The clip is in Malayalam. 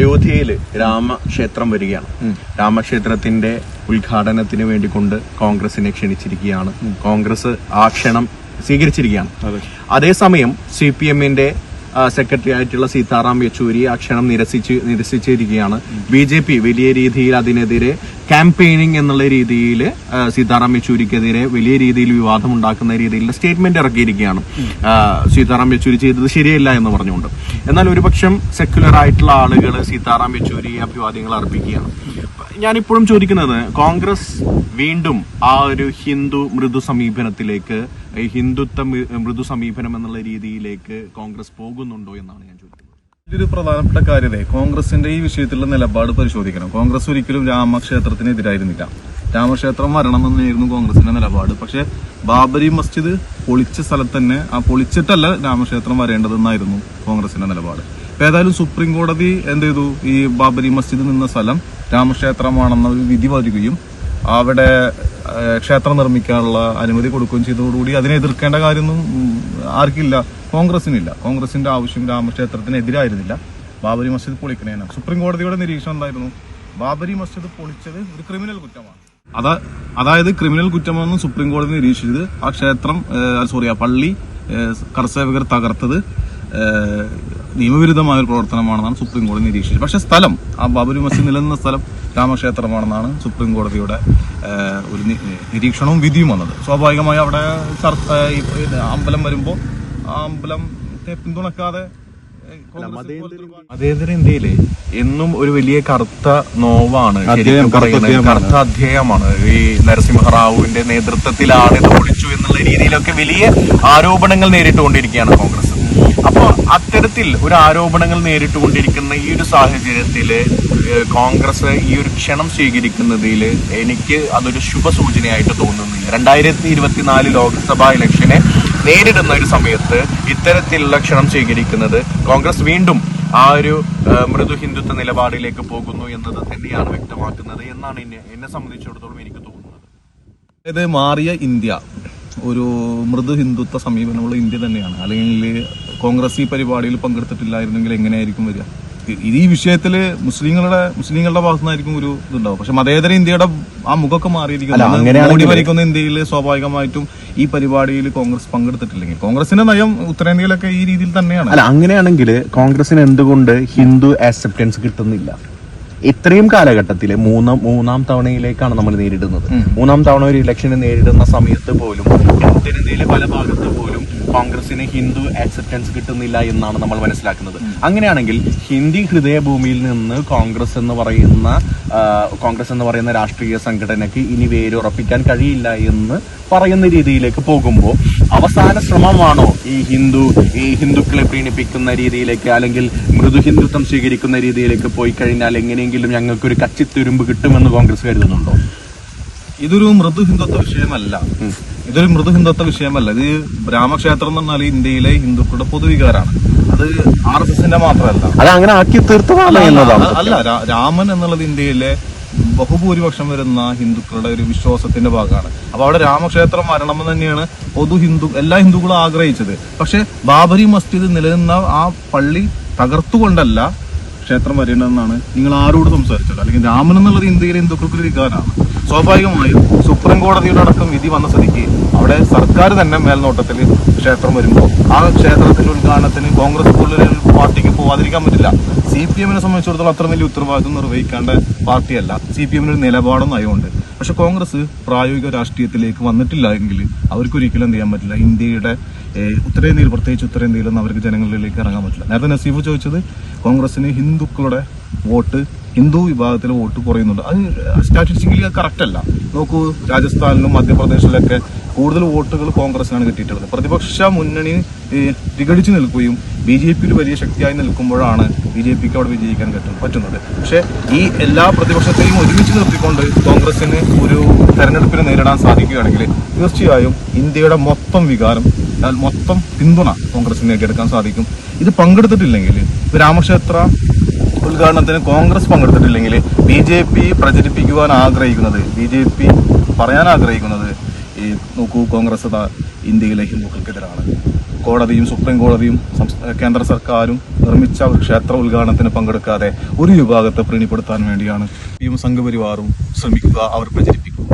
അയോധ്യയിൽ രാമക്ഷേത്രം വരികയാണ്. രാമക്ഷേത്രത്തിന്റെ ഉദ്ഘാടനത്തിന് വേണ്ടി കൊണ്ട് കോൺഗ്രസിനെ ക്ഷണിച്ചിരിക്കുകയാണ്. കോൺഗ്രസ് ആ ക്ഷണം സ്വീകരിച്ചിരിക്കുകയാണ്. അതേസമയം സി പി എമ്മിന്റെ സെക്രട്ടറി ആയിട്ടുള്ള സീതാറാം യെച്ചൂരി ആ ക്ഷണം നിരസിച്ച് നിരസിച്ചിരിക്കുകയാണ്. ബി ജെ പി വലിയ രീതിയിൽ അതിനെതിരെ ക്യാമ്പയിനിങ് എന്നുള്ള രീതിയിൽ സീതാറാം യെച്ചൂരിക്കെതിരെ വലിയ രീതിയിൽ വിവാദം ഉണ്ടാക്കുന്ന രീതിയിലുള്ള സ്റ്റേറ്റ്മെന്റ് ഇറക്കിയിരിക്കുകയാണ്. സീതാറാം യെച്ചൂരി ചെയ്തത് ശരിയല്ല എന്ന് പറഞ്ഞുകൊണ്ട്. എന്നാൽ ഒരുപക്ഷം സെക്യുലർ ആയിട്ടുള്ള ആളുകൾ സീതാറാം യെച്ചൂരി അഭിവാദ്യങ്ങൾ അർപ്പിക്കുകയാണ്. ഞാനിപ്പോഴും ചോദിക്കുന്നത് കോൺഗ്രസ് വീണ്ടും ആ ഒരു ഹിന്ദു മൃദു സമീപനത്തിലേക്ക് ഹിന്ദുത്വ മൃദു സമീപനം എന്നുള്ള രീതിയിലേക്ക് കോൺഗ്രസ് പോകുന്നുണ്ടോ എന്നാണ് ഞാൻ ചോദിക്കുന്നത്. ഇതൊരു പ്രധാനപ്പെട്ട കാര്യതേ കോൺഗ്രസിന്റെ ഈ വിഷയത്തിലുള്ള നിലപാട് പരിശോധിക്കണം. കോൺഗ്രസ് ഒരിക്കലും രാമക്ഷേത്രത്തിനെതിരായിരുന്നില്ല. രാമക്ഷേത്രം വരണമെന്നായിരുന്നു കോൺഗ്രസിന്റെ നിലപാട്. പക്ഷേ ബാബരി മസ്ജിദ് പൊളിച്ച സ്ഥലത്ത് തന്നെ ആ പൊളിച്ചിട്ടല്ല രാമക്ഷേത്രം വരേണ്ടതെന്നായിരുന്നു കോൺഗ്രസിന്റെ നിലപാട്. ഏതായാലും സുപ്രീം കോടതി എന്ത് ചെയ്തു? ഈ ബാബരി മസ്ജിദ് നിന്ന സ്ഥലം രാമക്ഷേത്രമാണെന്ന ഒരു വിധി വരികയും അവിടെ ക്ഷേത്രം നിർമ്മിക്കാനുള്ള അനുമതി കൊടുക്കുകയും ചെയ്തതോടുകൂടി അതിനെ എതിർക്കേണ്ട കാര്യമൊന്നും ആർക്കില്ല. കോൺഗ്രസിനില്ല. കോൺഗ്രസിന്റെ ആവശ്യം രാമക്ഷേത്രത്തിനെതിരായിരുന്നില്ല. ബാബരി മസ്ജിദ് പൊളിക്കണേന സുപ്രീം കോടതിയുടെ നിരീക്ഷണം എന്തായിരുന്നു? ബാബരി മസ്ജിദ് പൊളിച്ചത് ഒരു ക്രിമിനൽ കുറ്റമാണ്. അതാ അതായത് ക്രിമിനൽ കുറ്റമാണെന്ന് സുപ്രീം കോടതി നിരീക്ഷിച്ചത്. ആ ക്ഷേത്രം സോറി ആ പള്ളി കർസേവകർ തകർത്തത്. നിയമവിരുദ്ധമായ ഒരു പ്രവർത്തനമാണെന്നാണ് സുപ്രീം കോടതി നിരീക്ഷിച്ചത്. പക്ഷേ സ്ഥലം ആ ബാബരി മസ്ജിദ് നിലനിന്ന സ്ഥലം രാമക്ഷേത്രമാണെന്നാണ് സുപ്രീം കോടതിയുടെ ഒരു നിരീക്ഷണവും വിധിയും വന്നത്. സ്വാഭാവികമായി അവിടെ അമ്പലം വരുമ്പോൾ ആ അമ്പലത്തെ പിന്തുണക്കാതെ മതേതര ഇന്ത്യയിലെ എന്നും ഒരു വലിയ കറുത്ത നോവാണ് കറുത്ത അധ്യായമാണ്. ഈ നരസിംഹറാവുവിന്റെ നേതൃത്വത്തിലാണ് ഇത് ഒളിച്ചു എന്നുള്ള രീതിയിലൊക്കെ വലിയ ആരോപണങ്ങൾ നേരിട്ടുകൊണ്ടിരിക്കുകയാണ് കോൺഗ്രസ്. അപ്പൊ അത്തരത്തിൽ ഒരു ആരോപണങ്ങൾ നേരിട്ടുകൊണ്ടിരിക്കുന്ന ഈ ഒരു സാഹചര്യത്തിൽ കോൺഗ്രസ് ഈ ഒരു ക്ഷണം സ്വീകരിക്കുന്നതിൽ എനിക്ക് അതൊരു ശുഭസൂചനയായിട്ട് തോന്നുന്നില്ല. രണ്ടായിരത്തി ഇരുപത്തിനാല് ലോക്സഭാ ഇലക്ഷനെ നേരിടുന്ന ഒരു സമയത്ത് ഇത്തരത്തിലുള്ള ക്ഷണം സ്വീകരിക്കുന്നത് കോൺഗ്രസ് വീണ്ടും ആ ഒരു മൃദു ഹിന്ദുത്വ നിലപാടിലേക്ക് പോകുന്നു എന്നത് തന്നെയാണ് വ്യക്തമാക്കുന്നത് എന്നാണ് എന്നെ എന്നെ സംബന്ധിച്ചിടത്തോളം എനിക്ക് തോന്നുന്നത്. അതായത് മാറിയ ഇന്ത്യ. ഒരു മൃദു ഹിന്ദുത്വ സമീപനമുള്ള ഇന്ത്യ തന്നെയാണ്. അല്ലെങ്കിൽ കോൺഗ്രസ് ഈ പരിപാടിയിൽ പങ്കെടുത്തിട്ടില്ലായിരുന്നെങ്കിൽ എങ്ങനെയായിരിക്കും വരിക? ഈ- ഈ വിഷയത്തിൽ മുസ്ലിങ്ങളുടെ മുസ്ലിങ്ങളുടെ ഭാഗത്തു നിന്നായിരിക്കും ഒരു ഇതുണ്ടാവും പക്ഷെ മതേതര ഇന്ത്യയുടെ ആ മുഖമൊക്കെ മാറിയിരിക്കുന്നു. മോഡി ഭരിക്കുന്ന ഇന്ത്യയിൽ സ്വാഭാവികമായിട്ടും ഈ പരിപാടിയിൽ കോൺഗ്രസ് പങ്കെടുത്തിട്ടില്ലെങ്കിൽ. കോൺഗ്രസിന്റെ നയം ഉത്തരേന്ത്യയിലൊക്കെ ഈ രീതിയിൽ തന്നെയാണ്. അല്ല അങ്ങനെയാണെങ്കിൽ കോൺഗ്രസിന് എന്തുകൊണ്ട് ഹിന്ദു ആക്സെപ്റ്റൻസ് കിട്ടുന്നില്ല? ഇത്രയും കാലഘട്ടത്തിലെ മൂന്നാം മൂന്നാം തവണയിലേക്കാണ് നമ്മൾ നേരിടുന്നത്. മൂന്നാം തവണ ഒരു ഇലക്ഷനെ നേരിടുന്ന സമയത്ത് പോലും ഉത്തരേന്ത്യയിലെ പല ഭാഗത്ത് പോലും കോൺഗ്രസിന് ഹിന്ദു ആക്സെപ്റ്റൻസ് കിട്ടുന്നില്ല എന്നാണ് നമ്മൾ മനസ്സിലാക്കുന്നത്. അങ്ങനെയാണെങ്കിൽ ഹിന്ദി ഹൃദയഭൂമിയിൽ നിന്ന് കോൺഗ്രസ് എന്ന് പറയുന്ന കോൺഗ്രസ് എന്ന് പറയുന്ന രാഷ്ട്രീയ സംഘടനയ്ക്ക് ഇനി വേരുറപ്പിക്കാൻ കഴിയില്ല എന്ന് പറയുന്ന രീതിയിലേക്ക് പോകുമ്പോൾ അവസാന ശ്രമമാണോ ഈ ഹിന്ദു ഈ ഹിന്ദുക്കളെ പ്രീണിപ്പിക്കുന്ന രീതിയിലേക്ക് അല്ലെങ്കിൽ മൃദു ഹിന്ദുത്വം സ്വീകരിക്കുന്ന രീതിയിലേക്ക് പോയി കഴിഞ്ഞാൽ എങ്ങനെയെങ്കിലും ഞങ്ങൾക്കൊരു കച്ചിത്തുരുമ്പ് കിട്ടുമെന്ന് കോൺഗ്രസ് കരുതുന്നുണ്ടോ? ഇതൊരു മൃദു ഹിന്ദുത്വ വിഷയമല്ല. ഇതൊരു മൃദു ഹിന്ദുത്വ വിഷയമല്ല. ഇത് രാമക്ഷേത്രം എന്ന് പറഞ്ഞാൽ ഇന്ത്യയിലെ ഹിന്ദുക്കളുടെ പൊതുവികാരാണ്. അത് ആർ എസ് എസിന്റെ മാത്രമല്ല. അത് അങ്ങനെ ആക്കി തീർത്തതാണ് അല്ല, അല്ല രാമൻ എന്നുള്ളത് ഇന്ത്യയിലെ ബഹുഭൂരിപക്ഷം വരുന്ന ഹിന്ദുക്കളുടെ ഒരു വിശ്വാസത്തിന്റെ ഭാഗമാണ്. അപ്പൊ അവിടെ രാമക്ഷേത്രം വരണമെന്ന് തന്നെയാണ് പൊതു ഹിന്ദു എല്ലാ ഹിന്ദുക്കളും ആഗ്രഹിച്ചത്. പക്ഷെ ബാബരി മസ്ജിദ് നിലനിന്ന ആ പള്ളി തകർത്തുകൊണ്ടല്ല ക്ഷേത്രം വരേണ്ടതെന്നാണ് നിങ്ങൾ ആരോട് സംസാരിച്ചത്? അല്ലെങ്കിൽ രാമൻ എന്നുള്ളത് ഇന്ത്യയിലെ ഹിന്ദുക്കൾക്ക് ഒരു വികാരമാണ്. സ്വാഭാവികമായും സുപ്രീം കോടതിയുടെ അടക്കം വിധി വന്ന സ്ഥിതിക്ക് അവിടെ സർക്കാർ തന്നെ മേൽനോട്ടത്തിൽ ക്ഷേത്രം വരുമ്പോൾ ആ ക്ഷേത്രത്തിന്റെ ഉദ്ഘാടനത്തിന് കോൺഗ്രസ് പാർട്ടിക്ക് പോവാതിരിക്കാൻ പറ്റില്ല. സി പി എമ്മിനെ സംബന്ധിച്ചിടത്തോളം അത്ര വലിയ ഉത്തരവാദിത്വം നിർവഹിക്കേണ്ട പാർട്ടിയല്ല. സി പി എമ്മിന് ഒരു നിലപാടും നയമുണ്ട് പക്ഷെ കോൺഗ്രസ് പ്രായോഗിക രാഷ്ട്രീയത്തിലേക്ക് വന്നിട്ടില്ല എങ്കിൽ അവർക്ക് ഒരിക്കലും എന്ത് ചെയ്യാൻ പറ്റില്ല. ഇന്ത്യയുടെ ഉത്തരേന്ത്യയിൽ പ്രത്യേകിച്ച് ഉത്തരേന്ത്യയിലൊന്നും അവർക്ക് ജനങ്ങളിലേക്ക് ഇറങ്ങാൻ പറ്റില്ല. നേരത്തെ നസീഫ് ചോദിച്ചത് കോൺഗ്രസിന് ഹിന്ദുക്കളുടെ വോട്ട് ഹിന്ദു വിഭാഗത്തിൽ വോട്ട് കുറയുന്നുണ്ട്. അത് സ്റ്റാറ്റിസ്റ്റിക്കലി കറക്റ്റ് അല്ല. നോക്കൂ രാജസ്ഥാനിലും മധ്യപ്രദേശിലൊക്കെ കൂടുതൽ വോട്ടുകൾ കോൺഗ്രസിനാണ് കിട്ടിയിട്ടുള്ളത്. പ്രതിപക്ഷ മുന്നണി തികടിച്ചു നിൽക്കുകയും ബി ജെ പിയിൽ വലിയ ശക്തിയായി നിൽക്കുമ്പോഴാണ് ബി ജെ പിക്ക് അവിടെ വിജയിക്കാൻ പറ്റും പറ്റുന്നത്. പക്ഷേ ഈ എല്ലാ പ്രതിപക്ഷത്തെയും ഒരുമിച്ച് നിർത്തിക്കൊണ്ട് കോൺഗ്രസിന് ഒരു തെരഞ്ഞെടുപ്പിനെ നേരിടാൻ സാധിക്കുകയാണെങ്കിൽ തീർച്ചയായും ഇന്ത്യയുടെ മൊത്തം വികാരം മൊത്തം പിന്തുണ കോൺഗ്രസിന് നേടിയെടുക്കാൻ സാധിക്കും. ഇത് പങ്കെടുത്തിട്ടില്ലെങ്കിൽ രാമക്ഷേത്ര ഉദ്ഘാടനത്തിന് കോൺഗ്രസ് പങ്കെടുത്തിട്ടില്ലെങ്കിൽ ബി ജെ പി പ്രചരിപ്പിക്കുവാൻ ആഗ്രഹിക്കുന്നത് ബി ജെ പി പറയാൻ ആഗ്രഹിക്കുന്നത് ഈ നോക്കൂ കോൺഗ്രസ് ഇന്ത്യയിലെ ഹിന്ദുക്കൾക്കെതിരാണ്. കോടതിയും സുപ്രീം കോടതിയും കേന്ദ്ര സർക്കാരും നിർമ്മിച്ച ക്ഷേത്ര ഉദ്ഘാടനത്തിന് പങ്കെടുക്കാതെ ഒരു വിഭാഗത്തെ പ്രീണിപ്പെടുത്താൻ വേണ്ടിയാണ് പിയും സംഘപരിവാറും ശ്രമിക്കുക അവർ പ്രചരിപ്പിക്കുക.